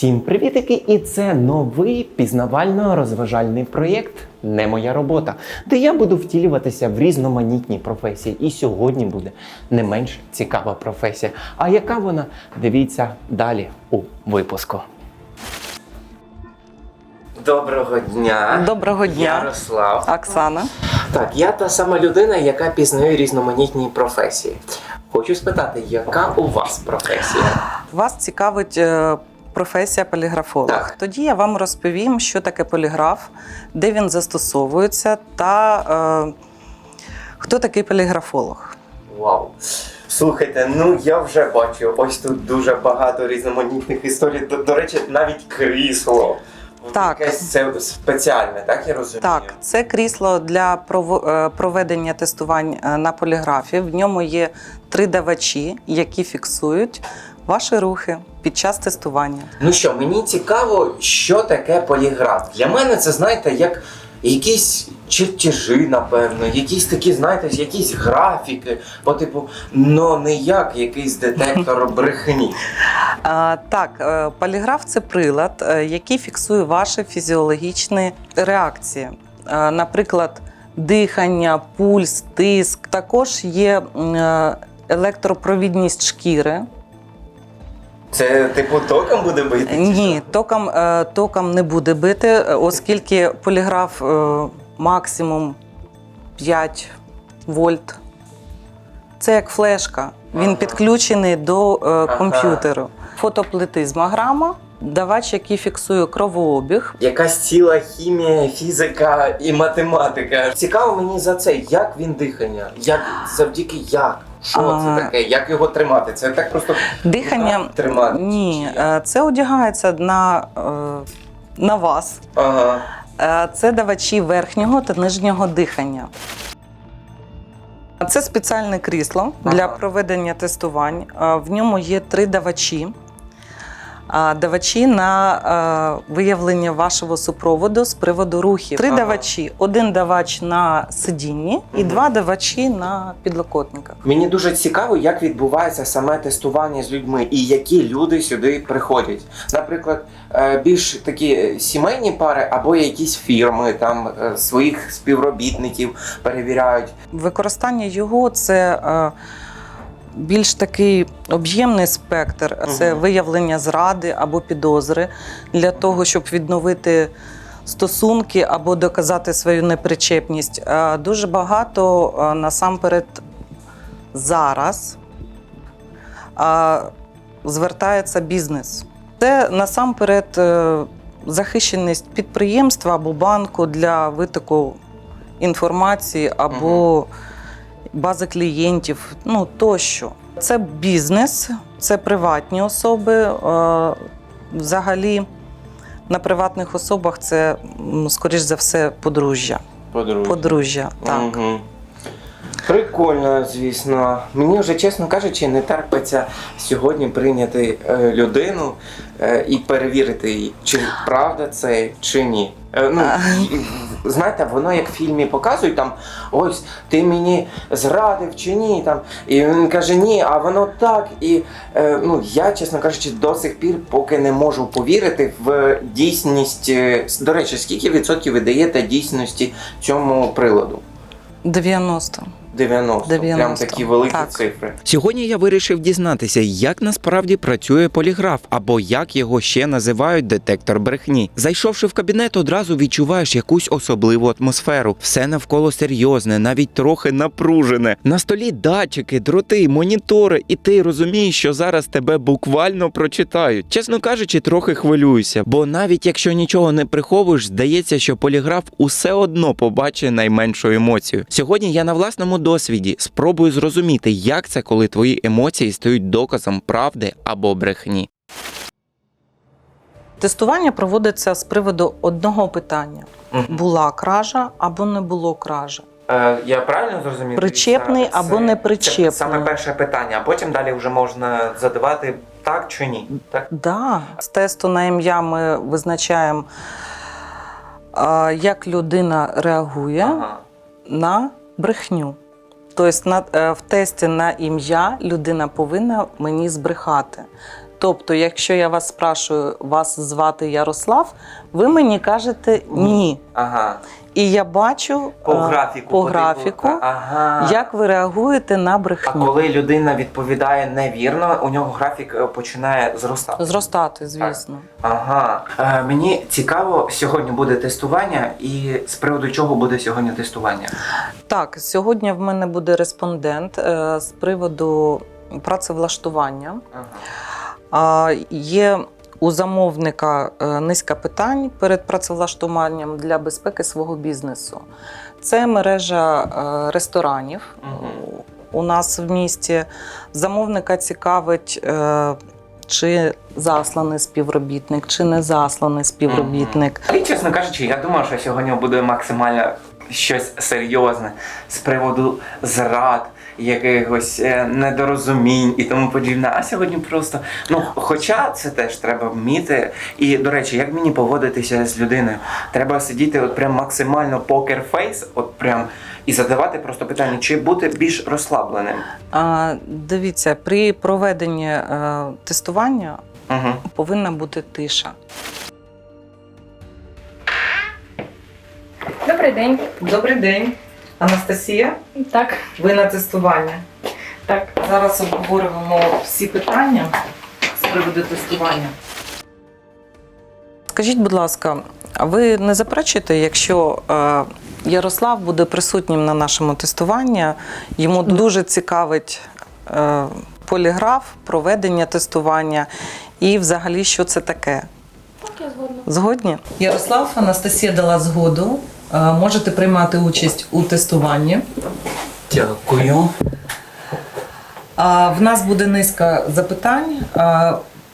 Всім привітики! І це новий пізнавально-розважальний проєкт Не моя робота, де я буду втілюватися в різноманітні професії. І сьогодні буде не менш цікава професія. А яка вона? Дивіться далі у випуску. Доброго дня! Доброго дня. Ярослав. Оксана. Так, я та сама людина, яка пізнає різноманітні професії. Хочу спитати, яка у вас професія? Вас цікавить е, професія поліграфолог. Так. Тоді я вам розповім, що таке поліграф, де він застосовується та е, хто такий поліграфолог. Вау. Слухайте, ну я вже бачу, ось тут дуже багато різноманітних історій. До, до речі, навіть крісло. Так. Якесь це спеціальне, так я розумію? Так, це крісло для е, проведення тестувань е, на поліграфі. В ньому є три давачі, які фіксують ваші рухи під час тестування. Ну що, мені цікаво, що таке поліграф. Для мене це, знаєте, як якісь чертежі, напевно, якісь такі, знаєте, якісь графіки, по типу, ну не як якийсь детектор брехні. А, Так, е, поліграф це прилад, е, який фіксує ваші фізіологічні реакції. Е, Наприклад, дихання, пульс, тиск. Також є електропровідність шкіри. Це типу током буде бити? Ні, током, е, током не буде бити, е, оскільки поліграф е, максимум 5 вольт. Це як флешка. Він Ага. підключений до комп'ютеру. Фотоплити з маграма, давач, який фіксує кровообіг. Якась ціла хімія, фізика і математика. Цікаво мені за це, як він дихання, як завдяки як. Що А. це таке? Як його тримати? Це так просто Дихання так тримати. ні, е, це одягається на, е, на вас. Ага. Е, Це давачі верхнього та нижнього дихання. Це спеціальне крісло для проведення тестувань. В ньому є три давачі. А, Давачі на виявлення вашого супроводу з приводу рухів. Три Ага. давачі: один давач на сидінні і два давачі на підлокотниках. Мені дуже цікаво, як відбувається саме тестування з людьми і які люди сюди приходять. Наприклад, е, більш такі е, сімейні пари або якісь фірми там е, своїх співробітників перевіряють. Використання його це більш такий об'ємний спектр. Це виявлення зради або підозри для того, щоб відновити стосунки або доказати свою непричепність. Е, Дуже багато е, насамперед зараз е, звертається бізнес. Це насамперед захищеність підприємства або банку для витоку інформації або бази клієнтів, ну тощо. Це бізнес, це приватні особи. Е, Взагалі на приватних особах це, скоріш за все, подружжя. Подружжя, так. Мгм. Прикольно, звісно. Мені вже, чесно кажучи, не терпиться сьогодні прийняти е, людину е, і перевірити її, чи правда це, чи ні. Ну, знаєте, воно як в фільмі показують там ось ти мені зрадив чи ні. Там, і він каже ні, а воно так. І е, ну, я, чесно кажучи, до сих пір поки не можу повірити в дійсність. е, До речі, скільки відсотків ви даєте дійсності цьому приладу? 90. 90. Прям такі великі так. цифри. Сьогодні я вирішив дізнатися, як насправді працює поліграф, або як його ще називають детектор брехні. Зайшовши в кабінет, одразу відчуваєш якусь особливу атмосферу. Все навколо серйозне, навіть трохи напружене. На столі датчики, дроти, монітори, і ти розумієш, що зараз тебе буквально прочитають. Чесно кажучи, трохи хвилююся, бо навіть якщо нічого не приховуєш, здається, що поліграф усе одно побачить найменшу емоцію. Сьогодні я на власному досвіді спробую зрозуміти, як це, коли твої емоції стають доказом правди або брехні. Тестування проводиться з приводу одного питання: була кража або не було кражі. Е, я правильно зрозумів? Причепний Це- або це- непричепний. Це саме перше питання, а потім далі вже можна задавати так чи ні. Так? Да. З тесту на ім'я ми визначаємо, як людина реагує Ага. на брехню. Тобто е, в тесті на ім'я людина повинна мені збрехати. Тобто, якщо я вас спрашую, вас звати Ярослав, ви мені кажете ні. Ага. І я бачу По е, графіку. по графіку Ага. як ви реагуєте на А брехню. коли людина відповідає невірно, у нього графік е, починає зростати. Зростати, звісно. Ага. Е, мені цікаво, сьогодні буде тестування, і з приводу чого буде сьогодні тестування? Так, сьогодні в мене буде респондент е, з приводу працевлаштування. Ага. А, Є у замовника е, низка питань перед працевлаштуванням для безпеки свого бізнесу. Це мережа е, ресторанів у нас в місті. Замовника цікавить, е, чи засланий співробітник, чи не засланий співробітник. І чесно кажучи, я думав, що сьогодні буде максимально щось серйозне з приводу зрад, якихось е, недорозумінь і тому подібне. А сьогодні просто ну, хоча це теж треба вміти. І до речі, як мені поводитися з людиною? Треба сидіти от прям максимально покерфейс, от прям і задавати просто питання, чи бути більш розслабленим. А, Дивіться, при проведенні е, тестування Угу. повинна бути тиша. Добрий день. Добрий день, Анастасія. Так, Ви на тестування. так. Зараз обговорюємо всі питання з приводу тестування. Скажіть, будь ласка, а ви не заперечуєте, якщо е, Ярослав буде присутнім на нашому тестуванні, йому дуже цікавить е, поліграф, проведення тестування і взагалі, що це таке? Так, я згодна. Згодні? Ярослав, Анастасія дала згоду. Можете приймати участь у тестуванні. Дякую. В нас буде низка запитань.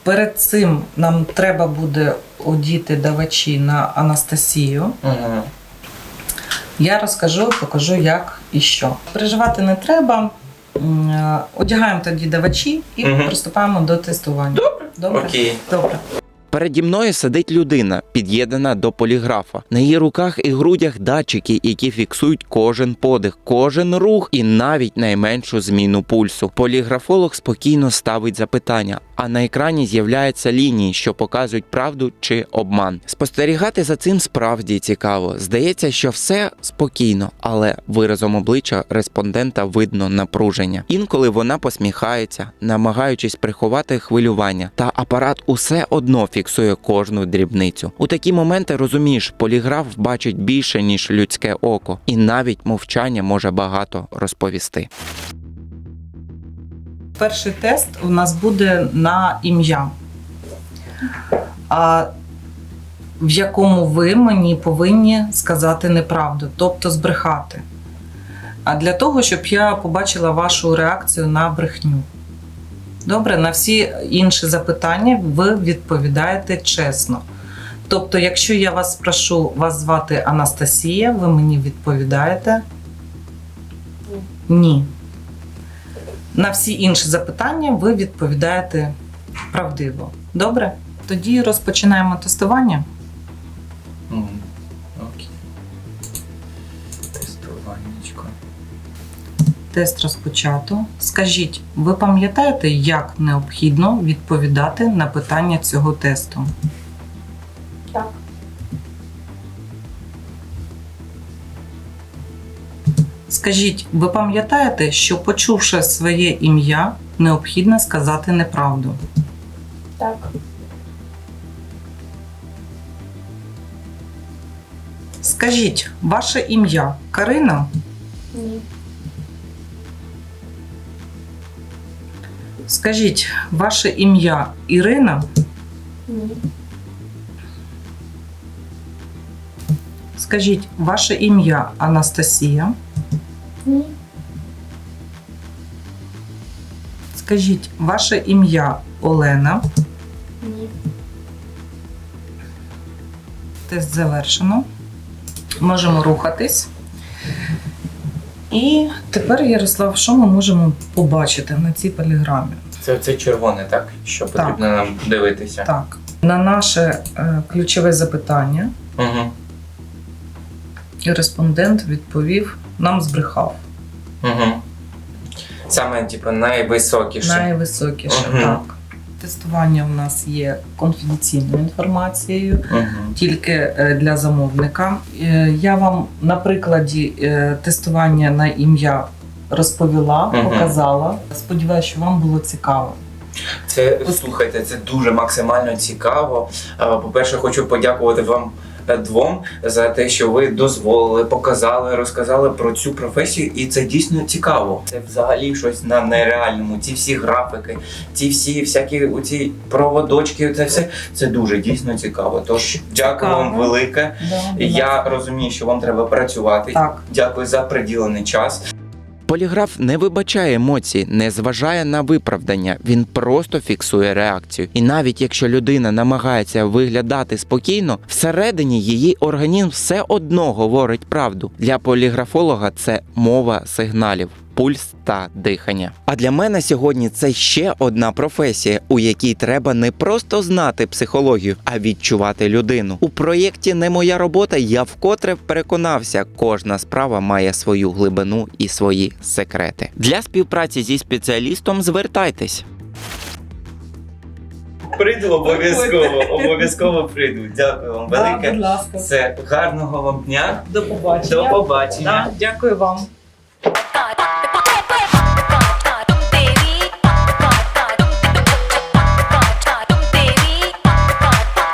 Перед цим нам треба буде одіти давачі на Анастасію. Угу. Я розкажу, покажу, як і що. Переживати не треба. Одягаємо тоді давачі і Мгм. приступаємо до тестування. Добре? Добре. Окей. Добре. Переді мною сидить людина, під'єднана до поліграфа. На її руках і грудях датчики, які фіксують кожен подих, кожен рух і навіть найменшу зміну пульсу. Поліграфолог спокійно ставить запитання, а на екрані з'являються лінії, що показують правду чи обман. Спостерігати за цим справді цікаво. Здається, що все спокійно, але виразом обличчя респондента видно напруження. Інколи вона посміхається, намагаючись приховати хвилювання, та апарат усе одно фіксує кожну дрібницю. У такі моменти розумієш, поліграф бачить більше ніж людське око, і навіть мовчання може багато розповісти. Перший тест у нас буде на ім'я, а, в якому ви мені повинні сказати неправду, тобто збрехати. А для того, щоб я побачила вашу реакцію на брехню. Добре, на всі інші запитання ви відповідаєте чесно. Тобто, якщо я вас спрошу, вас звати Анастасія, ви мені відповідаєте ні. На всі інші запитання ви відповідаєте правдиво. Добре? Тоді розпочинаємо тестування. Окей. Тестуваннячко. Тест розпочато. Скажіть, ви пам'ятаєте, як необхідно відповідати на питання цього тесту? Так. Скажіть, ви пам'ятаєте, що почувши своє ім'я, необхідно сказати неправду? Так. Скажіть, ваше ім'я Карина? Ні. Скажіть, ваше ім'я Ірина? Ні. Скажіть, ваше ім'я Анастасія? Ні. Скажіть, ваше ім'я Олена? Ні. Тест завершено. Можемо рухатись. І тепер, Ярослав, що ми можемо побачити на цій поліграмі? Це, це червоне, так? Що Так. потрібно нам дивитися. Так, на наше е, ключове запитання Угу. респондент відповів, нам збрехав. Угу. Саме, типу, найвисокіше. Найвисокіше, Мгм. так. Тестування у нас є конфіденційною інформацією, Мгм. тільки е, для замовника. Е, Я вам на прикладі е, тестування на ім'я розповіла, Мгм. показала. Сподіваюся, що вам було цікаво. Це слухайте, це дуже максимально цікаво. Е, По-перше, хочу подякувати вам е, двом за те, що ви дозволили, показали, розказали про цю професію, і це дійсно цікаво. Це взагалі щось на нереальному. Ці всі графіки, ці всі всякі ці проводочки, це все це дуже дійсно цікаво. Тож дякую вам велике. Я розумію, що вам треба працювати. Так. Дякую за приділений час. Поліграф не вибачає емоцій, не зважає на виправдання. Він просто фіксує реакцію. І навіть якщо людина намагається виглядати спокійно, всередині її організм все одно говорить правду. Для поліграфолога це мова сигналів. Пульс та дихання. А для мене сьогодні це ще одна професія, у якій треба не просто знати психологію, а відчувати людину. У проєкті Не моя робота я вкотре переконався, кожна справа має свою глибину і свої секрети. Для співпраці зі спеціалістом звертайтесь. Прийду обов'язково, обов'язково прийду. Дякую вам велике. будь ласка. Все гарного вам дня. До побачення. До побачення. Да, Дякую вам.